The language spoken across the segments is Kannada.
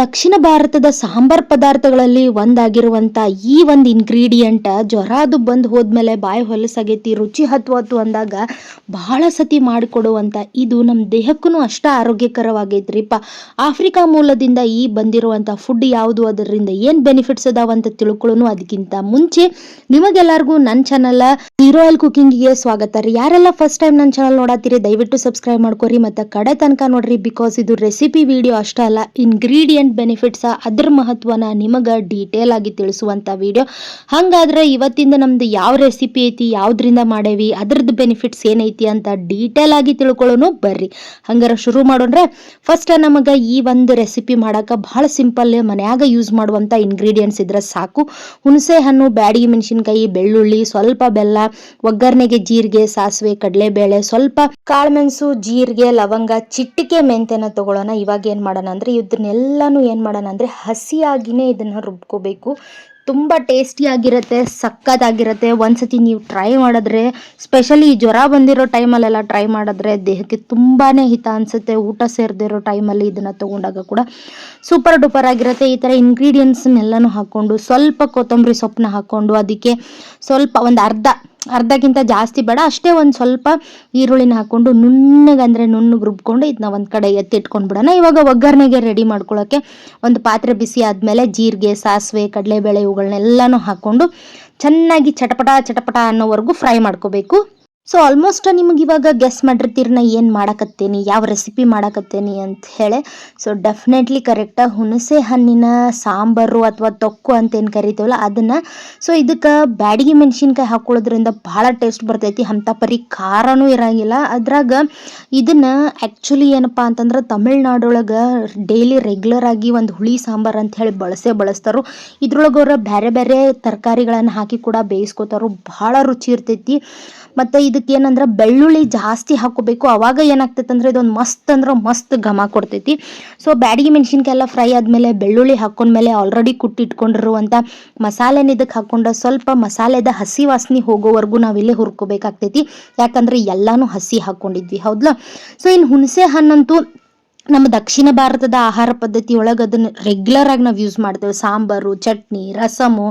ದಕ್ಷಿಣ ಭಾರತದ ಸಾಂಬಾರ್ ಪದಾರ್ಥಗಳಲ್ಲಿ ಒಂದಾಗಿರುವಂತ ಈ ಒಂದು ಇನ್ಗ್ರೀಡಿಯೆಂಟ್ ಜ್ವರ ಅದು ಬಂದು ಹೋದ್ಮೇಲೆ ಬಾಯಿ ಹೊಲಸಾಗೈತಿ, ರುಚಿ ಹತ್ತು ಹತ್ತು ಅಂದಾಗ ಬಹಳ ಸತಿ ಮಾಡಿಕೊಡುವಂತ ಇದು ನಮ್ಮ ದೇಹಕ್ಕೂ ಅಷ್ಟ ಆರೋಗ್ಯಕರವಾಗೈತ್ರಿಪ್ಪ. ಆಫ್ರಿಕಾ ಮೂಲದಿಂದ ಈ ಬಂದಿರುವಂತ ಫುಡ್ ಯಾವುದು, ಅದರಿಂದ ಏನ್ ಬೆನಿಫಿಟ್ಸ್ ಅದಾವ ಅಂತ ತಿಳ್ಕೊಳ್ಳೋನು ಅದಕ್ಕಿಂತ ಮುಂಚೆ ನಿಮಗೆಲ್ಲರಿಗೂ ನನ್ನ ಚಾನಲ್ ಹೀರೋ ಆಯಿಲ್ ಕುಕಿಂಗಿಗೆ ಸ್ವಾಗತ ರೀ. ಯಾರೆಲ್ಲ ಫಸ್ಟ್ ಟೈಮ್ ನನ್ನ ಚಾನಲ್ ನೋಡತ್ತೀರಿ ದಯವಿಟ್ಟು ಸಬ್ಸ್ಕ್ರೈಬ್ ಮಾಡ್ಕೊರಿ ಮತ್ತೆ ಕಡೆ ತನಕ ನೋಡ್ರಿ ಬಿಕಾಸ್ ಇದು ರೆಸಿಪಿ ವಿಡಿಯೋ ಅಷ್ಟೇ ಅಲ್ಲ ಇಂಗ್ರೀಡಿಯಂಟ್ ಬೆನಿಫಿಟ್ಸ್ ಅದ್ರ ಮಹತ್ವನ ನಿಮಗೆ ಡೀಟೇಲ್ ಆಗಿ ತಿಳಿಸುವಂತ ವಿಡಿಯೋ ಹಾಗಾದ್ರೆ ಇವತ್ತಿಂದ ನಮ್ದು ಯಾವ ರೆಸಿಪಿ ಐತಿ, ಯಾವ್ದ್ರಿಂದ ಮಾಡೇವಿ ಅದ್ರದ್ದು ಬೆನಿಫಿಟ್ಸ್ ಏನೈತಿ ಅಂತ ಡೀಟೇಲ್ ಆಗಿ ತಿಳ್ಕೊಳ್ಳೋನು ಬರ್ರಿ. ಹಂಗಾರ ಶುರು ಮಾಡೋಣ್ರೆ. ಫಸ್ಟ್ ನಮಗೆ ಈ ಒಂದು ರೆಸಿಪಿ ಮಾಡಕ ಬಹಳ ಸಿಂಪಲ್ ಮನೆಯಾಗ ಯೂಸ್ ಮಾಡುವಂತ ಇಂಗ್ರೀಡಿಯೆಂಟ್ಸ್ ಇದ್ರೆ ಸಾಕು. ಹುಣಸೆ ಹಣ್ಣು, ಬ್ಯಾಡಿಗೆ ಮೆಣಸಿನಕಾಯಿ, ಬೆಳ್ಳುಳ್ಳಿ, ಸ್ವಲ್ಪ ಬೆಲ್ಲ, ಒಗ್ಗರಣೆಗೆ ಜೀರಿಗೆ, ಸಾಸಿವೆ, ಕಡಲೆಬೇಳೆ, ಸ್ವಲ್ಪ ಕಾಳುಮೆಣಸು ಜೀರಿಗೆ, ಲವಂಗ ಚಿಟ್ಟಿಕೆ ಮೆಂತೆನ ತಗೊಳ್ಳೋಣ ಇವಾಗ ಏನ್ ಮಾಡೋಣ ಅಂದ್ರೆ ಏನ್ ಮಾಡೋಣ ಅಂದ್ರೆ ಹಸಿಯಾಗಿನೇ ಇದನ್ನ ರುಬ್ಕೋಬೇಕು. ತುಂಬ ಟೇಸ್ಟಿಯಾಗಿರುತ್ತೆ ಸಕ್ಕತ್ತಾಗಿರುತ್ತೆ. ಒಂದ್ಸತಿ ನೀವು ಟ್ರೈ ಮಾಡಿದ್ರೆ ಸ್ಪೆಷಲಿ ಜ್ವರ ಬಂದಿರೋ ಟೈಮಲ್ಲೆಲ್ಲ ಟ್ರೈ ಮಾಡಿದ್ರೆ ದೇಹಕ್ಕೆ ತುಂಬಾ ಹಿತ ಅನಿಸುತ್ತೆ. ಊಟ ಸೇರದಿರೋ ಟೈಮಲ್ಲಿ ಇದನ್ನು ತೊಗೊಂಡಾಗ ಕೂಡ ಸೂಪರ್ ಡೂಪರ್ ಆಗಿರುತ್ತೆ. ಈ ಥರ ಇಂಗ್ರೀಡಿಯೆಂಟ್ಸ್ನೆಲ್ಲನೂ ಹಾಕ್ಕೊಂಡು ಸ್ವಲ್ಪ ಕೊತ್ತಂಬರಿ ಸೊಪ್ಪನ್ನ ಹಾಕ್ಕೊಂಡು ಅದಕ್ಕೆ ಸ್ವಲ್ಪ ಒಂದು ಅರ್ಧ ಅರ್ಧಕ್ಕಿಂತ ಜಾಸ್ತಿ ಬೇಡ, ಅಷ್ಟೇ ಒಂದು ಸ್ವಲ್ಪ ಈರುಳ್ಳಿನ ಹಾಕ್ಕೊಂಡು ನುಣ್ಣಗೆ ಅಂದರೆ ನುಣ್ಣಗೆ ರುಬ್ಕೊಂಡು ಇದನ್ನ ಒಂದು ಕಡೆ ಎತ್ತಿಟ್ಕೊಂಡ್ಬಿಡೋಣ ಇವಾಗ ಒಗ್ಗರಣೆಗೆ ರೆಡಿ ಮಾಡ್ಕೊಳ್ಳೋಕ್ಕೆ ಒಂದು ಪಾತ್ರೆ ಬಿಸಿ ಆದಮೇಲೆ ಜೀರಿಗೆ, ಸಾಸಿವೆ, ಕಡಲೆಬೇಳೆ ಇವುಗಳನ್ನೆಲ್ಲನೂ ಹಾಕ್ಕೊಂಡು ಚೆನ್ನಾಗಿ ಚಟಪಟ ಚಟಪಟ ಅನ್ನೋವರೆಗೂ ಫ್ರೈ ಮಾಡ್ಕೋಬೇಕು. ಸೊ ಆಲ್ಮೋಸ್ಟ್ ನಿಮಗೆ ಇವಾಗ ಗೆಸ್ ಮಾಡಿರ್ತೀರಿ ನಾ ಏನು ಮಾಡಕತ್ತೇನಿ, ಯಾವ ರೆಸಿಪಿ ಮಾಡಕತ್ತೇನಿ ಅಂತ ಹೇಳಿ. ಸೊ ಡೆಫಿನೆಟ್ಲಿ ಕರೆಕ್ಟಾಗಿ ಹುಣಸೆ ಹಣ್ಣಿನ ಸಾಂಬಾರು ಅಥವಾ ತೊಕ್ಕು ಅಂತ ಏನು ಕರಿತೀವಲ್ಲ ಅದನ್ನು. ಸೊ ಇದಕ್ಕೆ ಬ್ಯಾಡಗಿ ಮೆಣಸಿನ್ಕಾಯಿ ಹಾಕೊಳ್ಳೋದ್ರಿಂದ ಭಾಳ ಟೇಸ್ಟ್ ಬರ್ತೈತಿ ಅಂಥ ಪರಿ ಖಾರನೂ ಇರಂಗಿಲ್ಲ. ಅದ್ರಾಗ ಇದನ್ನು ಆ್ಯಕ್ಚುಲಿ ಏನಪ್ಪ ಅಂತಂದ್ರೆ ತಮಿಳ್ನಾಡೊಳಗೆ ಡೈಲಿ ರೆಗ್ಯುಲರ್ ಆಗಿ ಒಂದು ಹುಳಿ ಸಾಂಬಾರು ಅಂತ ಹೇಳಿ ಬಳಸೇ ಬಳಸ್ತಾರೋ. ಇದ್ರೊಳಗೆ ಅವ್ರ ಬೇರೆ ಬೇರೆ ತರಕಾರಿಗಳನ್ನು ಹಾಕಿ ಕೂಡ ಬೇಯಿಸ್ಕೋತಾರೋ, ಭಾಳ ರುಚಿ ಇರ್ತೈತಿ. ಮತ್ತು ಇದಕ್ಕೆ ಏನಂದ್ರೆ ಬೆಳ್ಳುಳ್ಳಿ ಜಾಸ್ತಿ ಹಾಕೋಬೇಕು ಅವಾಗ ಏನಾಗ್ತೈತೆ ಅಂದ್ರೆ ಇದೊಂದು ಮಸ್ತ್ ಅಂದ್ರೆ ಮಸ್ತ್ ಘಮ ಕೊಡ್ತೈತಿ. ಸೊ ಬ್ಯಾಡಗಿ ಮೆಣಸಿನ್ಕಾಯೆಲ್ಲ ಫ್ರೈ ಆದಮೇಲೆ ಬೆಳ್ಳುಳ್ಳಿ ಹಾಕೊಂಡ್ಮೇಲೆ ಆಲ್ರೆಡಿ ಕುಟ್ಟಿಟ್ಕೊಂಡಿರುವಂಥ ಮಸಾಲೆನ ಇದಕ್ಕೆ ಹಾಕೊಂಡು ಸ್ವಲ್ಪ ಮಸಾಲೆದ ಹಸಿ ವಾಸನೆ ಹೋಗೋವರೆಗೂ ನಾವಿಲ್ಲಿ ಹುರ್ಕೋಬೇಕಾಗ್ತೈತಿ. ಯಾಕಂದ್ರೆ ಎಲ್ಲಾನು ಹಸಿ ಹಾಕ್ಕೊಂಡಿದ್ವಿ ಹೌದಲ್ಲ ಸೊ ಇನ್ನು ಹುಣಸೆ ಹಣ್ಣಂತೂ ನಮ್ಮ ದಕ್ಷಿಣ ಭಾರತದ ಆಹಾರ ಪದ್ಧತಿ ಒಳಗೆ ಅದನ್ನು ರೆಗ್ಯುಲರ್ ಆಗಿ ನಾವು ಯೂಸ್ ಮಾಡ್ತೇವೆ. ಸಾಂಬಾರು, ಚಟ್ನಿ, ರಸಮು,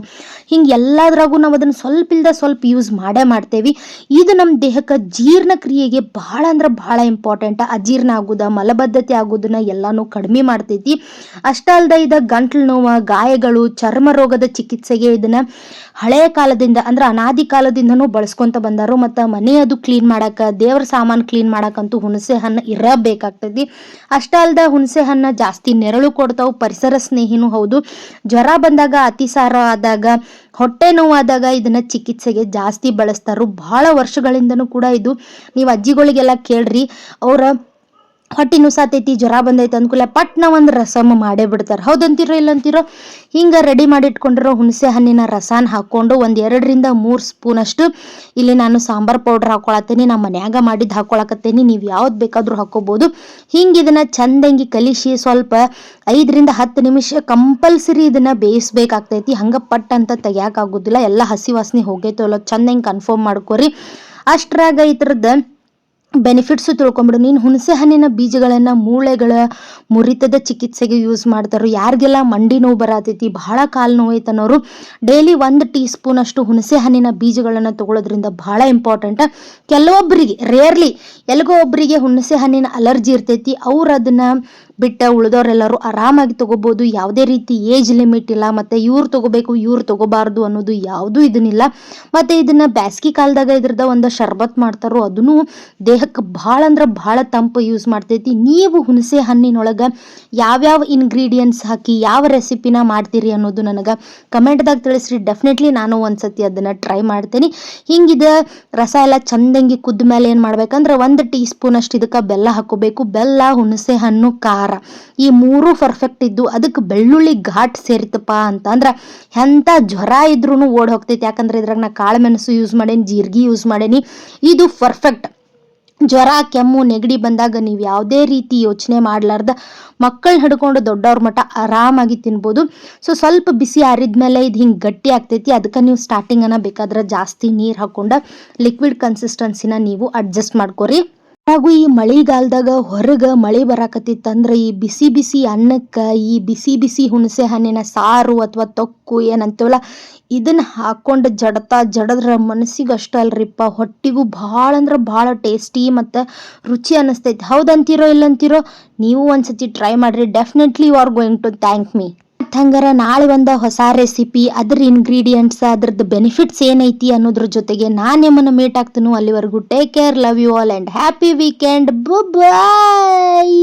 ಹಿಂಗೆ ಎಲ್ಲದ್ರಾಗೂ ನಾವು ಅದನ್ನು ಸ್ವಲ್ಪ ಇಲ್ದ ಸ್ವಲ್ಪ ಯೂಸ್ ಮಾಡೇ ಮಾಡ್ತೇವಿ. ಇದು ನಮ್ಮ ದೇಹಕ್ಕೆ ಜೀರ್ಣಕ್ರಿಯೆಗೆ ಬಹಳ ಅಂದ್ರೆ ಬಹಳ ಇಂಪಾರ್ಟೆಂಟ್ ಅಜೀರ್ಣ ಆಗೋದ, ಮಲಬದ್ಧತೆ ಆಗೋದನ್ನ ಎಲ್ಲಾನು ಕಡಿಮೆ ಮಾಡ್ತೈತಿ. ಅಷ್ಟ ಅಲ್ದ ಇದ ಗಂಟ್ಲು ನೋವು, ಗಾಯಗಳು, ಚರ್ಮ ರೋಗದ ಚಿಕಿತ್ಸೆಗೆ ಇದನ್ನ ಹಳೆಯ ಕಾಲದಿಂದ ಅಂದ್ರೆ ಅನಾದಿ ಕಾಲದಿಂದನು ಬಳಸ್ಕೊಂತ ಬಂದಾರು. ಮತ್ತು ಮನೆ ಅದು ಕ್ಲೀನ್ ಮಾಡಕ್ಕೆ ದೇವ್ರ ಸಾಮಾನು ಕ್ಲೀನ್ ಮಾಡಕ್ಕಂತೂ ಹುಣಸೆ ಹಣ್ಣು ಇರಬೇಕಾಗ್ತೈತಿ. ಅಷ್ಟೇ ಅಲ್ದ ಹುಣಸೆ ಹಣ್ಣ ಜಾಸ್ತಿ ನೆರಳು ಕೊಡ್ತಾವು, ಪರಿಸರ ಸ್ನೇಹಿನೂ ಹೌದು. ಜ್ವರ ಬಂದಾಗ ಅತಿಸಾರ ಆದಾಗ, ಹೊಟ್ಟೆ ನೋವಾದಾಗ ಇದನ್ನ ಚಿಕಿತ್ಸೆಗೆ ಜಾಸ್ತಿ ಬಳಸ್ತಾರು. ಬಹಳ ವರ್ಷಗಳಿಂದನೂ ಕೂಡ ಇದು. ನೀವು ಅಜ್ಜಿಗಳಿಗೆಲ್ಲ ಕೇಳ್ರಿ, ಅವರ ಹೊಟ್ಟೆ ನುಸಾತೈತಿ ಜ್ವರ ಬಂದೈತಿ ಅಂದ್ಕೂಲೆ ಪಟ್ನ ಒಂದು ರಸಮ್ ಮಾಡೇ ಬಿಡ್ತಾರೆ. ಹೌದಂತೀರೋ ಇಲ್ಲಂತೀರೋ? ಹಿಂಗೆ ರೆಡಿ ಮಾಡಿಟ್ಕೊಂಡಿರೋ ಹುಣಸೆ ಹಣ್ಣಿನ ರಸಾನ ಹಾಕ್ಕೊಂಡು ಒಂದು ಎರಡರಿಂದ ಮೂರು ಸ್ಪೂನಷ್ಟು ಇಲ್ಲಿ ನಾನು ಸಾಂಬಾರ್ ಪೌಡ್ರ್ ಹಾಕೊಳತ್ತೀನಿ ನಮ್ಮ ಮನ್ಯಾಗ ಮಾಡಿದ್ದು ಹಾಕೊಳಕತ್ತೀನಿ, ನೀವು ಯಾವ್ದು ಬೇಕಾದರೂ ಹಾಕ್ಕೋಬೋದು ಹಿಂಗೆ ಇದನ್ನು ಚಂದಂಗಿ ಕಲಿಸಿ ಸ್ವಲ್ಪ ಐದರಿಂದ ಹತ್ತು ನಿಮಿಷ ಕಂಪಲ್ಸರಿ ಇದನ್ನು ಬೇಯಿಸ್ಬೇಕಾಗ್ತೈತಿ. ಹಂಗೆ ಪಟ್ ಅಂತ ತೆಗಿಯೋಕ್ಕಾಗೋದಿಲ್ಲ ಎಲ್ಲ ಹಸಿ ವಾಸನೆ ಹೋಗೈತೋ ಅಲ್ಲ, ಚಂದಂಗೆ ಕನ್ಫರ್ಮ್ ಮಾಡ್ಕೊರಿ. ಅಷ್ಟ್ರಾಗ ಇದ್ರದ್ದು ಬೆನಿಫಿಟ್ಸು ತಿಳ್ಕೊಂಬಿಡು. ನೀನು ಹುಣಸೆ ಹಣ್ಣಿನ ಬೀಜಗಳನ್ನು ಮೂಳೆಗಳ ಮುರಿತದ ಚಿಕಿತ್ಸೆಗೆ ಯೂಸ್ ಮಾಡ್ತಾರೆ ಯಾರಿಗೆಲ್ಲ ಮಂಡಿ ನೋವು ಬರತೈತಿ ಬಹಳ ಕಾಲು ನೋವು ಐತನವರು ಡೈಲಿ ಒಂದು ಟೀ ಸ್ಪೂನ್ ಅಷ್ಟು ಹುಣಸೆ ಹಣ್ಣಿನ ಬೀಜಗಳನ್ನು ತಗೊಳ್ಳೋದ್ರಿಂದ ಬಹಳ ಇಂಪಾರ್ಟೆಂಟ್ ಕೆಲವೊಬ್ಬರಿಗೆ ರೇರ್ಲಿ ಎಲ್ಗೋ ಒಬ್ಬರಿಗೆ ಹುಣಸೆ ಹಣ್ಣಿನ ಅಲರ್ಜಿ ಇರ್ತೈತಿ. ಅವ್ರು ಅದನ್ನು ಬಿಟ್ಟ ಉಳಿದವರೆಲ್ಲರೂ ಆರಾಮಾಗಿ ತಗೋಬೋದು. ಯಾವುದೇ ರೀತಿ ಏಜ್ ಲಿಮಿಟ್ ಇಲ್ಲ, ಮತ್ತು ಇವ್ರು ತಗೋಬೇಕು, ಇವ್ರು ತಗೋಬಾರ್ದು ಅನ್ನೋದು ಯಾವುದೂ ಇದನ್ನಿಲ್ಲ. ಮತ್ತು ಇದನ್ನು ಬ್ಯಾಸ್ಗಿ ಕಾಲದಾಗ ಇದ್ರದ ಒಂದು ಶರ್ಬತ್ ಮಾಡ್ತಾರೋ ಅದನ್ನು ದೇಹಕ್ಕೆ ಭಾಳ ಅಂದ್ರೆ ಭಾಳ ತಂಪು ಯೂಸ್ ಮಾಡ್ತೈತಿ. ನೀವು ಹುಣಸೆ ಹಣ್ಣಿನೊಳಗೆ ಯಾವ್ಯಾವ ಇಂಗ್ರೀಡಿಯೆಂಟ್ಸ್ ಹಾಕಿ ಯಾವ ರೆಸಿಪಿನ ಮಾಡ್ತೀರಿ ಅನ್ನೋದು ನನಗೆ ಕಮೆಂಟ್ದಾಗ ತಿಳಿಸ್ರಿ. ಡೆಫಿನೆಟ್ಲಿ ನಾನು ಒಂದ್ಸತಿ ಅದನ್ನು ಟ್ರೈ ಮಾಡ್ತೀನಿ. ಹಿಂಗಿದೆ ರಸ ಎಲ್ಲ ಚಂದಂಗಿ ಕುದ್ದ ಮೇಲೆ ಏನು ಮಾಡ್ಬೇಕಂದ್ರೆ ಒಂದು ಟೀ ಸ್ಪೂನ್ ಅಷ್ಟು ಇದಕ್ಕೆ ಬೆಲ್ಲ ಹಾಕೋಬೇಕು. ಬೆಲ್ಲ, ಹುಣಸೆ ಹಣ್ಣು, ಖಾರ ಈ ಮೂರು ಪರ್ಫೆಕ್ಟ್ ಇದ್ದು ಅದಕ್ಕೆ ಬೆಳ್ಳುಳ್ಳಿ ಘಾಟ್ ಸೇರಿತಪ್ಪ ಅಂತಂದ್ರೆ ಎಂಥ ಜ್ವರ ಇದ್ರೂ ಓಡ್ ಹೋಗ್ತೈತಿ. ಯಾಕಂದ್ರೆ ಇದ್ರಾಗ ನಾ ಕಾಳು ಮೆಣಸು ಯೂಸ್ ಮಾಡೇನಿ, ಜೀರಿಗೆ ಯೂಸ್ ಮಾಡೇನಿ. ಇದು ಪರ್ಫೆಕ್ಟ್ ಜ್ವರ, ಕೆಮ್ಮು, ನೆಗಡಿ ಬಂದಾಗ ನೀವು ಯಾವುದೇ ರೀತಿ ಯೋಚನೆ ಮಾಡಲಾರ್ದ ಮಕ್ಕಳು ಹಿಡ್ಕೊಂಡು ದೊಡ್ಡವ್ರ ಮಟ್ಟ ಆರಾಮಾಗಿ ತಿನ್ಬೋದು. ಸೊ ಸ್ವಲ್ಪ ಬಿಸಿ ಆರಿದ್ಮೇಲೆ ಇದು ಹಿಂಗೆ ಗಟ್ಟಿ ಆಗ್ತೈತಿ. ಅದಕ್ಕೆ ನೀವು ಸ್ಟಾರ್ಟಿಂಗನ್ನು ಬೇಕಾದ್ರೆ ಜಾಸ್ತಿ ನೀರು ಹಾಕ್ಕೊಂಡು ಲಿಕ್ವಿಡ್ ಕನ್ಸಿಸ್ಟೆನ್ಸಿನ ನೀವು ಅಡ್ಜಸ್ಟ್ ಮಾಡ್ಕೊರಿ. ಹಾಗೂ ಈ ಮಳೆಗಾಲದಾಗ ಹೊರಗ ಮಳೆ ಬರಾಕತ್ತಿತ್ತಂದ್ರ ಈ ಬಿಸಿ ಬಿಸಿ ಅನ್ನಕ್ಕ, ಈ ಬಿಸಿ ಬಿಸಿ ಹುಣಸೆ ಹಣ್ಣಿನ ಸಾರು ಅಥವಾ ತೊಕ್ಕು ಏನಂತೀವಲ್ಲ, ಇದನ್ನ ಹಾಕೊಂಡು ಜಡತಾ ಜಡದ್ರ ಮನಸ್ಸಿಗೆ ಅಷ್ಟ ಅಲ್ರಿಪ್ಪ. ಹೊಟ್ಟಿಗೂ ಭಾಳ ಅಂದ್ರೆ ಭಾಳ ಟೇಸ್ಟಿ ಮತ್ತು ರುಚಿ ಅನ್ನಿಸ್ತೈತಿ ಹೌದಂತೀರೋ ಇಲ್ಲಂತೀರೋ ನೀವು ಒಂದ್ಸತಿ ಟ್ರೈ ಮಾಡ್ರಿ. Definitely you are going to thank me ಮತ್ತ್ ಹಂಗಾರ ನಾಳೆ ಒಂದು ಹೊಸ ರೆಸಿಪಿ ಅದ್ರ ಇಂಗ್ರೀಡಿಯೆಂಟ್ಸ್ ಅದ್ರದ್ದು ಬೆನಿಫಿಟ್ಸ್ ಏನೈತಿ ಅನ್ನೋದ್ರ ಜೊತೆಗೆ ನಾನು ನಿಮ್ಮನ್ನು ಮೀಟ್ ಆಗ್ತೀನಿ ಅಲ್ಲಿವರೆಗೂ. Take care love you all and happy weekend bye